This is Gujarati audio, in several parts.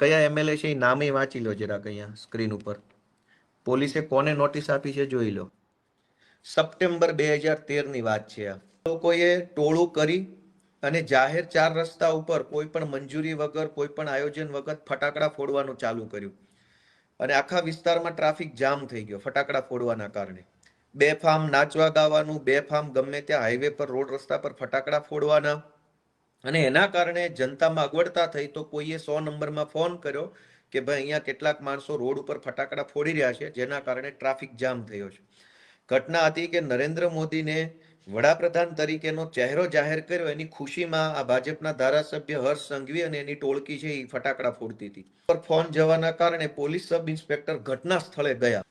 કયા એમએલએ છે એ નામે વાંચી લો જરાક અહીંયા સ્ક્રીન ઉપર. પોલીસે કોને નોટિસ આપી છે જોઈ લો. સપ્ટેમ્બર બે હજાર તેરની વાત છે આ. લોકોએ ટોળું કરી અને જાહેર ચાર રસ્તા ઉપર કોઈ પણ મંજૂરી વગર, કોઈ પણ આયોજન વગર ફટાકડા ફોડવાનું ચાલુ કર્યું. અને આખા વિસ્તારમાં ટ્રાફિક જામ થઈ ગયો ફટાકડા ફોડવાના કારણે. બે ફાર્મ નાચવા ગાવાનું, બે ફાર્મ ગમે ત્યાં હાઈવે પર, રોડ રસ્તા પર ફટાકડા ફોડવાના. અને એના કારણે જનતામાં અગવડતા થઈ તો કોઈએ સો નંબરમાં ફોન કર્યો કે ભાઈ, અહીંયા કેટલાક માણસો રોડ ઉપર ફટાકડા ફોડી રહ્યા છે, જેના કારણે ટ્રાફિક જામ થયો છે. ઘટના હતી કે નરેન્દ્ર મોદીને વડાપ્રધાન તરીકેનો ચહેરો જાહેર કર્યો, એની ખુશીમાં આ ભાજપના ધારાસભ્ય હર્ષ સંઘવી અને એની ટોળકી છે, એ ફટાકડા ફોડતી હતી. પર ફોન જવાના કારણે પોલીસ સબ ઇન્સ્પેક્ટર ઘટના સ્થળે ગયા.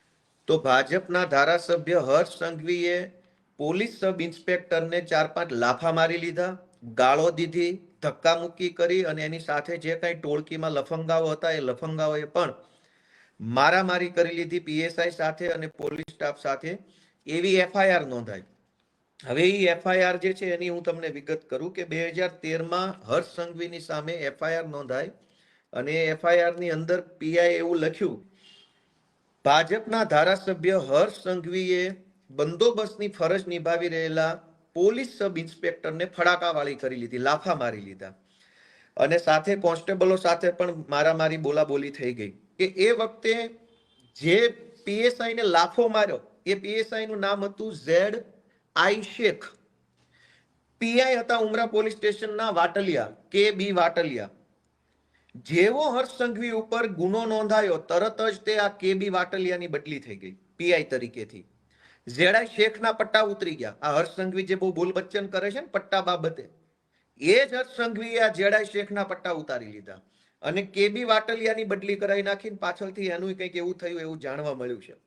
તો ભાજપના ધારાસભ્ય હર્ષ સંઘવીએ પોલીસ સબ ઇન્સ્પેક્ટરને ચાર પાંચ લાફા મારી લીધા ગાળો દીધી ધક્કા મુક્કી કરી અને એની સાથે જે કઈ ટોળકીમાં લફંગાઓ હતા એ લફંગાઓએ પણ મારામારી કરી લીધી પીએસઆઈ સાથે અને પોલીસ સ્ટાફ સાથે. એવી એફઆઈઆર નોંધાઈ. હવે એ એફઆઈઆર જે છે એની હું તમને વિગત કરું કે બે હજાર તેરમાં હર્ષ સંઘવીની સામે એફઆઈઆર નોંધાઈ અને એફઆઈઆરની અંદર પીઆઈ એવું લખ્યું, ભાજપના ધારાસભ્ય હર્ષ સંઘવીએ બંદોબસ્તની ફરજ નિભાવી રહેલા પોલીસ સબ ઇન્સ્પેક્ટરને ફડાકાવાળી કરી લીધી, લાફા મારી લીધા. અને સાથે કોન્સ્ટેબલો સાથે પણ મારામારી બોલાબોલી થઈ ગઈ. કે એ વખતે જે પીએસઆઈ ને લાફો માર્યો, એ પીએસઆઈ નું નામ હતું ઝેડ આઈ શેખ. પીઆઈ હતા ઉમરા પોલીસ સ્ટેશનના વાટલિયા, કે બી વાટલિયા. જેવો હર્ષ સંઘવી ઉપર ગુનો નોંધાયો, તરત જ તે આ કે બી વાટલિયાની બદલી થઈ ગઈ, પીઆઈ તરીકેથી. ઝેડાઈ શેખના પટ્ટા ઉતરી ગયા. આ હર્ષ સંઘવી જે બહુ બોલ બચ્ચન કરે છે ને પટ્ટા બાબતે, એ જ હર્ષ સંઘવીએ આ જેડાઈ શેખના પટ્ટા ઉતારી લીધા. અને કેબી વાટલિયાની બદલી કરાવી નાખીને પાછળથી એનું કંઈક એવું થયું, એવું જાણવા મળ્યું છે.